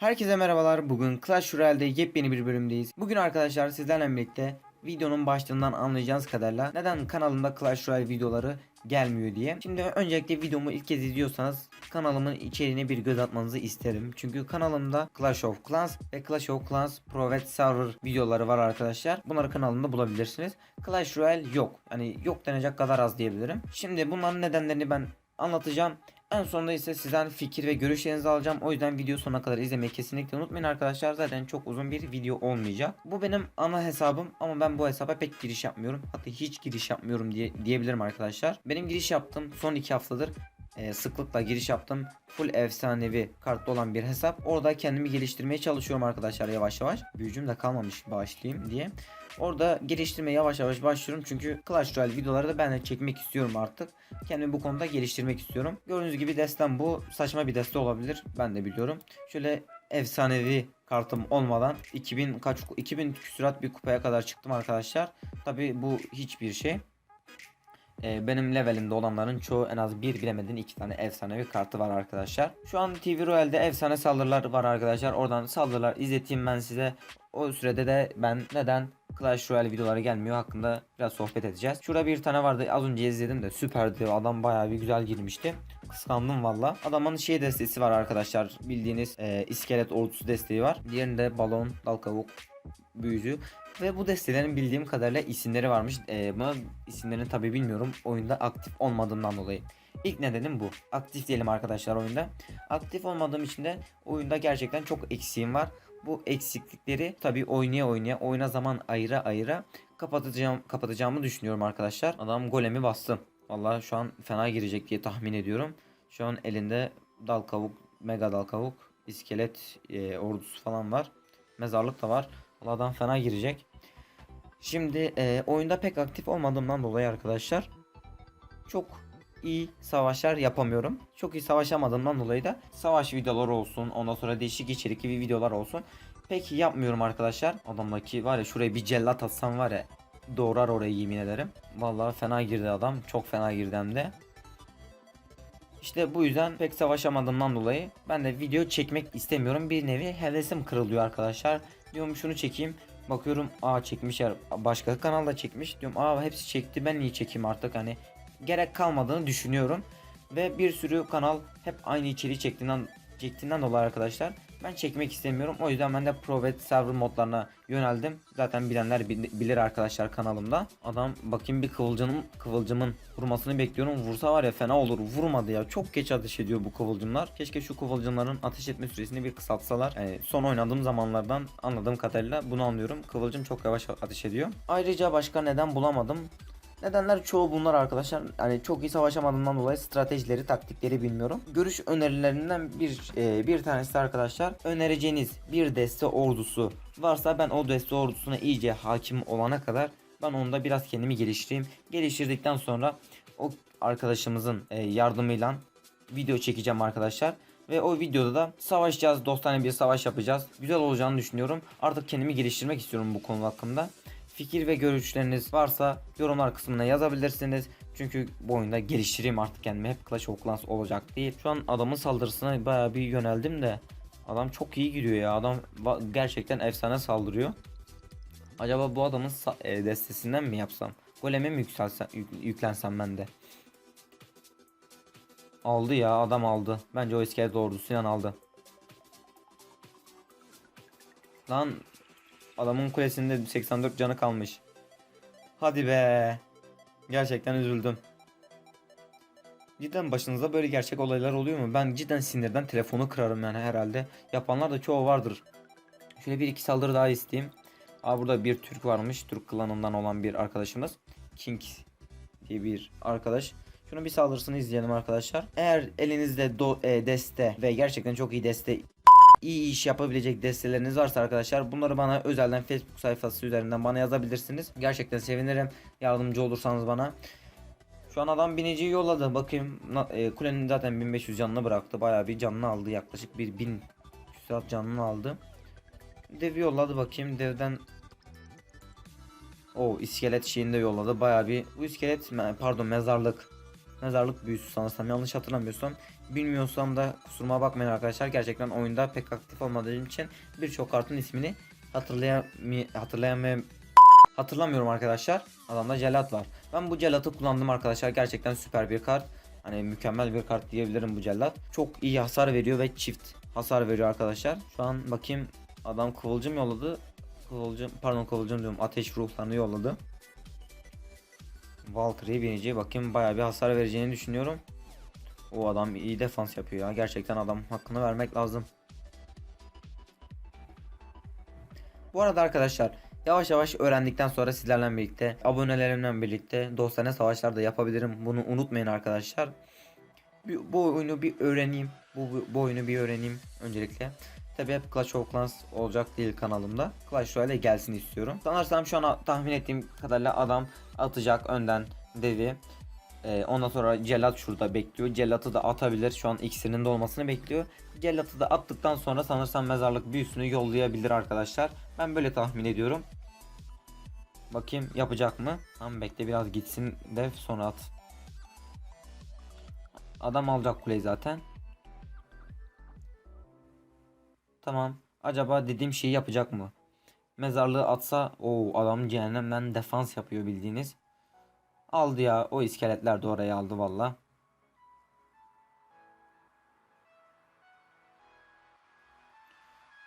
Herkese merhabalar. Bugün Clash Royale'de yepyeni bir bölümdeyiz. Bugün arkadaşlar sizlerle birlikte videonun başlığından anlayacağınız kadarıyla neden kanalımda Clash Royale videoları gelmiyor diye. Şimdi öncelikle videomu ilk kez izliyorsanız kanalımın içeriğine bir göz atmanızı isterim. Çünkü kanalımda Clash of Clans ve Clash of Clans Private Server videoları var arkadaşlar. Bunları kanalımda bulabilirsiniz. Clash Royale yok. Yani yok denecek kadar az diyebilirim. Şimdi bunların nedenlerini ben anlatacağım. En sonunda ise sizden fikir ve görüşlerinizi alacağım. O yüzden video sonuna kadar izlemeyi kesinlikle unutmayın arkadaşlar. Zaten çok uzun bir video olmayacak. Bu benim ana hesabım ama ben bu hesaba pek giriş yapmıyorum. Hatta hiç giriş yapmıyorum diye diyebilirim arkadaşlar. Benim giriş yaptığım son iki haftadır e, sıklıkla giriş yaptım. Full efsanevi kartlı olan bir hesap. Orada kendimi geliştirmeye çalışıyorum arkadaşlar yavaş yavaş. Büyücüm de kalmamış bağışlayayım diye. Orada geliştirmeye yavaş yavaş başlıyorum. Çünkü Clash Royale videoları da ben de çekmek istiyorum artık. Kendimi bu konuda geliştirmek istiyorum. Gördüğünüz gibi destem bu. Saçma bir deste olabilir. Ben de biliyorum. Şöyle efsanevi kartım olmadan 2000 kaç 2000 küsurat bir kupaya kadar çıktım arkadaşlar. Tabi bu hiçbir şey. Ee, benim levelimde olanların çoğu en az bir bilemedin iki tane efsanevi kartı var arkadaşlar. Şu an TV Royale'de efsane saldırılar var arkadaşlar. Oradan saldırılar izleteyim ben size. O sürede de ben neden Clash Royale videoları gelmiyor hakkında biraz sohbet edeceğiz. Şurada bir tane vardı az önce izledim de süperdi. Adam bayağı bir güzel girmişti. Kıskandım valla. Adamın şey destesi var arkadaşlar. Bildiğiniz e, iskelet ordusu desteği var. Diğerinde balon, dal kavuk, büyücü. Ve bu destelerin bildiğim kadarıyla isimleri varmış. E, buna isimlerini tabi bilmiyorum. Oyunda aktif olmadığımdan dolayı. İlk nedenim bu. Aktif diyelim arkadaşlar oyunda. Aktif olmadığım için de oyunda gerçekten çok eksiğim var. Bu eksiklikleri tabi oynaya oynaya oyuna zaman ayıra ayıra kapatacağım kapatacağımı düşünüyorum arkadaşlar. Adam golemi bastı. Vallahi şu an fena girecek diye tahmin ediyorum. Şu an elinde dal kavuk, mega dal kavuk, iskelet e, ordusu falan var. Mezarlık da var. Adam fena girecek. Şimdi e, oyunda pek aktif olmadığımdan dolayı arkadaşlar çok iyi savaşlar yapamıyorum. Çok iyi savaşamadığımdan dolayı da savaş videoları olsun ondan sonra değişik içerikli videolar olsun pek yapmıyorum arkadaşlar. Adamdaki var ya şuraya bir cellat atsam var ya doğrar orayı yemin ederim. Vallahi fena girdi adam. Çok fena girdi hem de. İşte bu yüzden pek savaşamadığımdan dolayı ben de video çekmek istemiyorum. Bir nevi hevesim kırılıyor arkadaşlar. Diyorum şunu çekeyim. Bakıyorum aa çekmişler. Başka kanalda çekmiş. Diyorum aa hepsi çekti ben niye çekeyim artık hani. Gerek kalmadığını düşünüyorum. Ve bir sürü kanal hep aynı içeriği çektiğinden, çektiğinden dolayı arkadaşlar ben çekmek istemiyorum. O yüzden ben de Private Server modlarına yöneldim. Zaten bilenler bil- bilir arkadaşlar kanalımda. Adam bakayım bir kıvılcımın kıvılcımın vurmasını bekliyorum. Vursa var ya fena olur. Vurmadı ya. Çok geç ateş ediyor bu kıvılcımlar. Keşke şu kıvılcımların ateş etme süresini bir kısaltsalar. Yani son oynadığım zamanlardan anladığım kadarıyla bunu anlıyorum. Kıvılcım çok yavaş ateş ediyor. Ayrıca başka neden bulamadım. Nedenler çoğu bunlar arkadaşlar. Hani çok iyi savaşamadığımdan dolayı stratejileri, taktikleri bilmiyorum. Görüş önerilerinden bir e, bir tanesi arkadaşlar. Önereceğiniz bir deste ordusu varsa ben o deste ordusuna iyice hakim olana kadar ben onda biraz kendimi geliştireyim. Geliştirdikten sonra o arkadaşımızın e, yardımıyla video çekeceğim arkadaşlar. Ve o videoda da savaşacağız. Dostane bir savaş yapacağız. Güzel olacağını düşünüyorum. Artık kendimi geliştirmek istiyorum bu konu hakkında. Fikir ve görüşleriniz varsa yorumlar kısmına yazabilirsiniz. Çünkü bu oyunda geliştireyim artık kendimi. Hep Clash of Clans olacak değil. Şu an adamın saldırısına bayağı bir yöneldim de. Adam çok iyi gidiyor ya. Adam gerçekten efsane saldırıyor. Acaba bu adamın e, destesinden mi yapsam? Goleme mi yükselsem, yük- yüklensem ben de? Aldı ya adam aldı. Bence o iskelet ordusuyla aldı. Lan adamın kulesinde 84 canı kalmış. Hadi be. Gerçekten üzüldüm. Cidden başınıza böyle gerçek olaylar oluyor mu? Ben cidden sinirden telefonu kırarım yani herhalde. Yapanlar da çoğu vardır. Şöyle bir iki saldırı daha isteyeyim. Aa burada bir Türk varmış. Türk klanından olan bir arkadaşımız. King diye bir arkadaş. Şunun bir saldırısını izleyelim arkadaşlar. Eğer elinizde do- e, deste ve gerçekten çok iyi deste iyi iş yapabilecek desteleriniz varsa arkadaşlar bunları bana özelden Facebook sayfası üzerinden bana yazabilirsiniz. Gerçekten sevinirim. Yardımcı olursanız bana. Şu an adam biniciyi yolladı. Bakayım e, kulenin zaten 1500 canını bıraktı. Bayağı bir canını aldı. Yaklaşık bir 1000 küsurat canını aldı. Devi yolladı bakayım. Devden o iskelet şeyini de yolladı. Bayağı bir bu iskelet pardon mezarlık mezarlık büyüsü sanırsam yanlış hatırlamıyorsam. Bilmiyorsam da kusuruma bakmayın arkadaşlar. Gerçekten oyunda pek aktif olmadığım için birçok kartın ismini hatırlayam hatırlayamam hatırlamıyorum arkadaşlar. Adamda celat var. Ben bu celatı kullandım arkadaşlar. Gerçekten süper bir kart. Hani mükemmel bir kart diyebilirim bu cellat. Çok iyi hasar veriyor ve çift hasar veriyor arkadaşlar. Şu an bakayım adam kıvılcım yolladı. Kıvılcım pardon kıvılcım diyorum ateş ruhlarını yolladı. Valkyrie'yi bineceği bakayım bayağı bir hasar vereceğini düşünüyorum. O adam iyi defans yapıyor ya. Gerçekten adam hakkını vermek lazım. Bu arada arkadaşlar yavaş yavaş öğrendikten sonra sizlerle birlikte abonelerimle birlikte dostane savaşlar da yapabilirim. Bunu unutmayın arkadaşlar. Bu oyunu bir öğreneyim. Bu, bu oyunu bir öğreneyim öncelikle. Tabi hep Clash of Clans olacak değil kanalımda. Clash Royale gelsin istiyorum. Sanırsam şu an tahmin ettiğim kadarıyla adam atacak önden devi. Ee, ondan sonra Celat şurada bekliyor. Celat'ı da atabilir. Şu an iksirinin dolmasını bekliyor. Celat'ı da attıktan sonra sanırsam mezarlık büyüsünü yollayabilir arkadaşlar. Ben böyle tahmin ediyorum. Bakayım yapacak mı? Tamam bekle biraz gitsin de sonra at. Adam alacak kuleyi zaten. Tamam. Acaba dediğim şeyi yapacak mı? Mezarlığı atsa o adam cehennemden defans yapıyor bildiğiniz. Aldı ya o iskeletler de oraya aldı valla.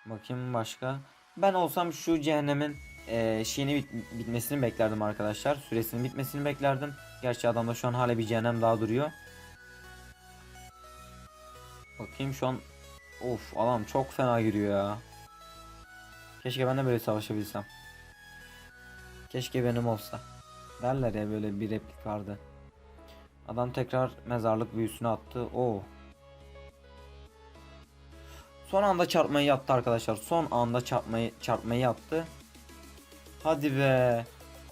Bakayım başka. Ben olsam şu cehennemin eee şeyini bit- bitmesini beklerdim arkadaşlar. Süresinin bitmesini beklerdim. Gerçi adamda şu an hala bir cehennem daha duruyor. Bakayım şu an Of adam çok fena giriyor ya. Keşke ben de böyle savaşabilsem. Keşke benim olsa. Derler ya böyle bir replik vardı. Adam tekrar mezarlık büyüsünü attı. Oo. Son anda çarpmayı yaptı arkadaşlar. Son anda çarpmayı çarpmayı yaptı. Hadi be.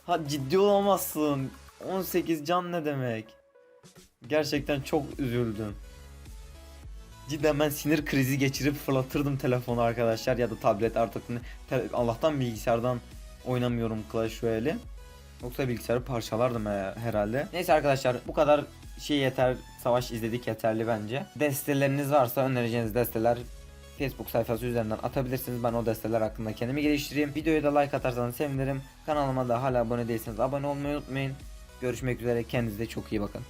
Ha ciddi olamazsın. 18 can ne demek? Gerçekten çok üzüldüm. Cidden ben sinir krizi geçirip fırlatırdım telefonu arkadaşlar ya da tablet artık ne- Allah'tan bilgisayardan oynamıyorum Clash Royale'i. Yoksa bilgisayarı parçalardım he- herhalde. Neyse arkadaşlar bu kadar şey yeter. Savaş izledik yeterli bence. Desteleriniz varsa önereceğiniz desteler Facebook sayfası üzerinden atabilirsiniz. Ben o desteler hakkında kendimi geliştireyim. Videoya da like atarsanız sevinirim. Kanalıma da hala abone değilseniz abone olmayı unutmayın. Görüşmek üzere. Kendinize çok iyi bakın.